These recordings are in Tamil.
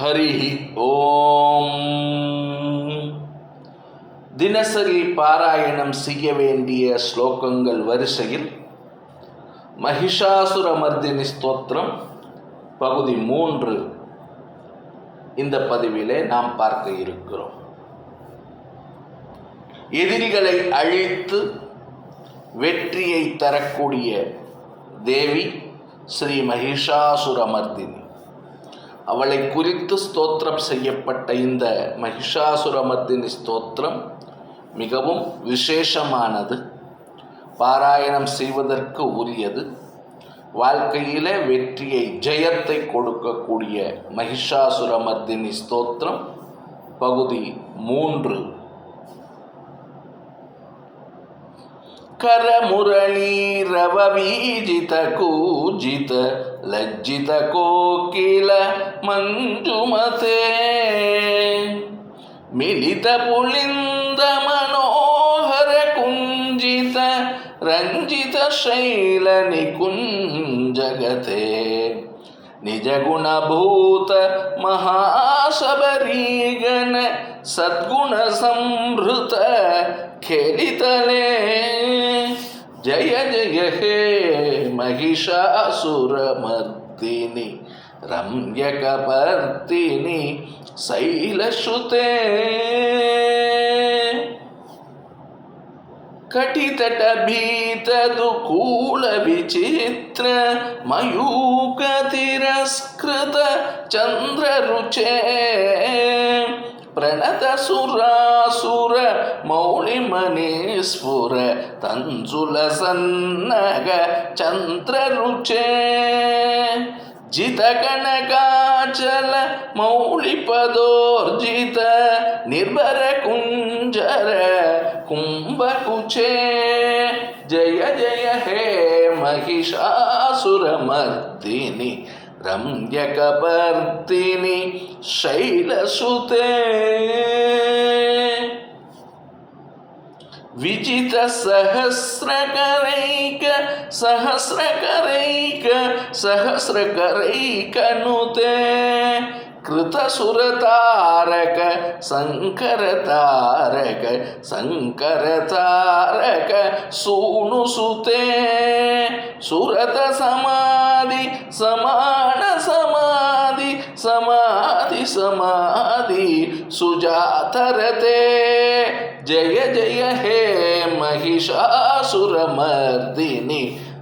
ஹரிஹி ஓம். தினசரி பாராயணம் செய்ய வேண்டிய ஸ்லோகங்கள் வரிசையில் மகிஷாசுரமர்தினி ஸ்தோத்திரம் பகுதி மூன்று. இந்த பதிவிலே நாம் பார்க்க இருக்கிறோம். எதிரிகளை அழித்து வெற்றியை தரக்கூடிய தேவி ஸ்ரீ மகிஷாசுரமர்தினி. அவளை குறித்து ஸ்தோத்திரம் செய்யப்பட்ட இந்த மகிஷாசுரமர்தினி ஸ்தோத்திரம் மிகவும் விசேஷமானது. பாராயணம் செய்வதற்கு உரியது. வாழ்க்கையிலே வெற்றியை ஜெயத்தை கொடுக்கக்கூடிய மகிஷாசுரமர்தினி ஸ்தோத்திரம் பகுதி மூன்று. ಲಜ್ಜಿತ ಕೋಕಿಲ ಮಂಜುಮತೆ ಮಿಲಿತ ಪುಳಿಂದ ಮನೋಹರ ಕುಂಜಿತ ರಂಜಿತ ಶೈಲ ನಿಕುಂಜಗತೆ ನಿಜ ಗುಣಭೂತ ಮಹಾಶಬರೀಗನ ಸದ್ಗುಣ ಸಂಭೃತ ಖೇಳಿತಲೇ ಜಯ ಜಯ ಹೇ हे महिषासुरमर्दिनि रम्यकपर्दिनि शैलश्रुते कटितटभीतदुकूलविचित्र मयूकतिरस्कृत चन्द्ररुचे प्रणतसुरासुर मौलिमणिस्फुर तञ्जुलसन्नग चन्द्ररुचे जितकनकाचल मौलिपदोर्जित निर्भरकुञ्जर कुम्भकुचे जय जय हे महिषासुरमर्दिनि రమ్యకవర్తిని శైలసుతే విజిత సహస్రకరైక సహస్రకరైక సహస్రకరైకనుతే कृतसुरतारक शङ्करतारक शङ्करतारक सूनुसुते सुरतसमाधि समानसमाधि समाधि समाधि सुजातरते जय जय हे महिषासुरमर्दिनि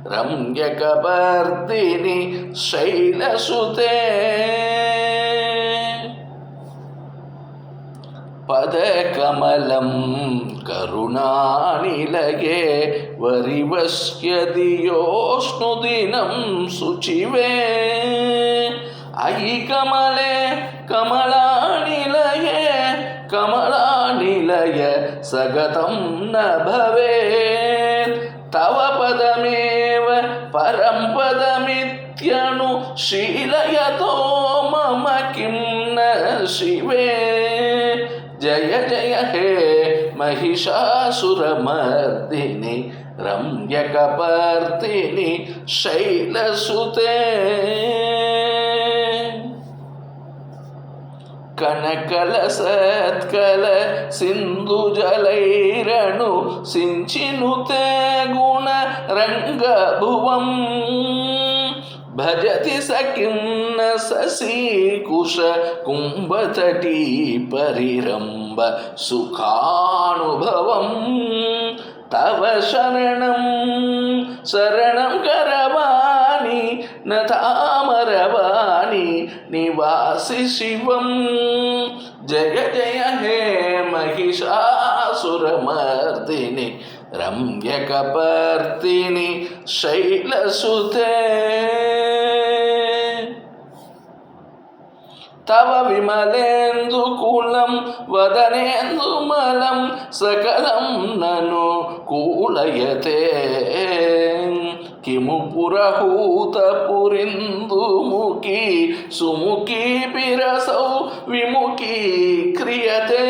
रम्यकपर्दिनि शैलसुते पदकमलं करुणानिलये वरिवश्यदियोष्णुदिनं शुचिवे अयि कमले कमलानिलये कमलानिलय सगतं न भवेत् तव पदमेव परं पदमित्यनुशीलयतो मम किं न शिवे जय जय हे महिषासुरमर्दिनि रम्यकपर्दिनि शैलसुते कनकलसत्कल सिन्धुजलैरणु सिञ्चिनुते गुणरङ्गभुवम् भजति स किं न शशीकुश कुम्भतटी परिरम्ब सुखानुभवम् तव शरणं शरणं करवाणि न तामरवाणि निवासि शिवं जय जय हे महिषासुरमर्दिनि रम्यकपर्दिनि शैलसुते तव विमलेन्दुकुलं वदनेन्दुमलं सकलं ननु कूलयते। किमु पुरहूतपुरिन्दुमुखी सुमुखी पिरसौ विमुखी क्रियते।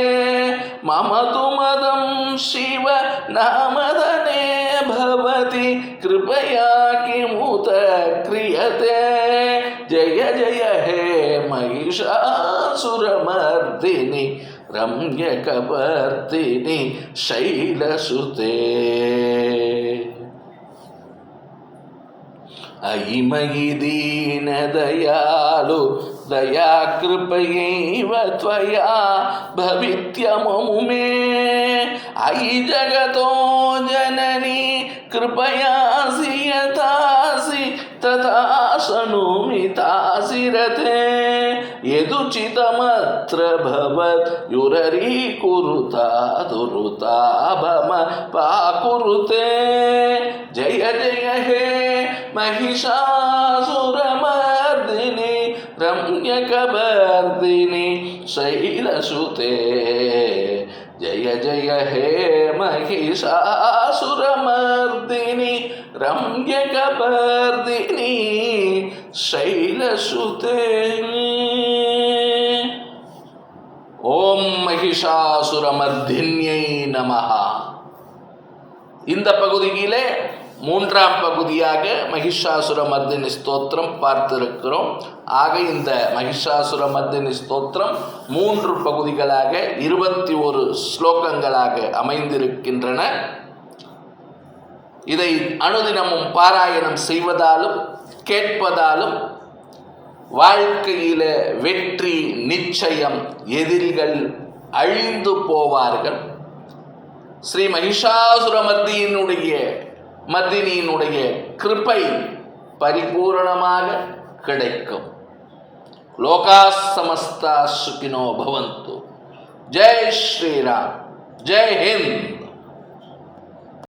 मम तु मदं शिव नामदने भवति, कृपया किमुत क्रियते। जय जय हे महिषासुरमर्दिनि रम्यकवर्तिनि शैलसुते अयि मयि दीनदयालु दयाकृपयैव त्वया भवित्यमुं मे अयि जगतो जननी कृपयासि यथासि तथा शृणुमितासि रथे यदुचितमत्र भवत् युररीकुरुता दुरुता भम पाकुरुते जय जय हे महिषासुरमर्दिनि रम्यकवर्दिनि शैलसुते जय जय हे महिषासुरमर्दिनि रम्यकवर्दिनि शैलसुते ஓம் மகிஷாசுரமர்தின்யை நமஹா இந்த பகுதியிலே மூன்றாம் பகுதியாக மகிஷாசுரமர்தினி ஸ்தோத்திரம் பார்த்திருக்கிறோம். ஆக இந்த மகிஷாசுரமர்தினி ஸ்தோத்திரம் மூன்று பகுதிகளாக இருபத்தி ஒரு ஸ்லோகங்களாக அமைந்திருக்கின்றன. இதை அனுதினமும் பாராயணம் செய்வதாலும் கேட்பதாலும் வாழ்க்கையில வெற்றி நிச்சயம் எதிரிகள் அழிந்து போவார்கள். ஸ்ரீ மகிஷாசுரமர்தியினுடைய மர்தினியினுடைய கிருபை பரிபூரணமாக கிடைக்கும் லோகா சமஸ்தா சுகினோ பவந்து ஜெய் ஸ்ரீராம் ஜெய் ஹிந்த்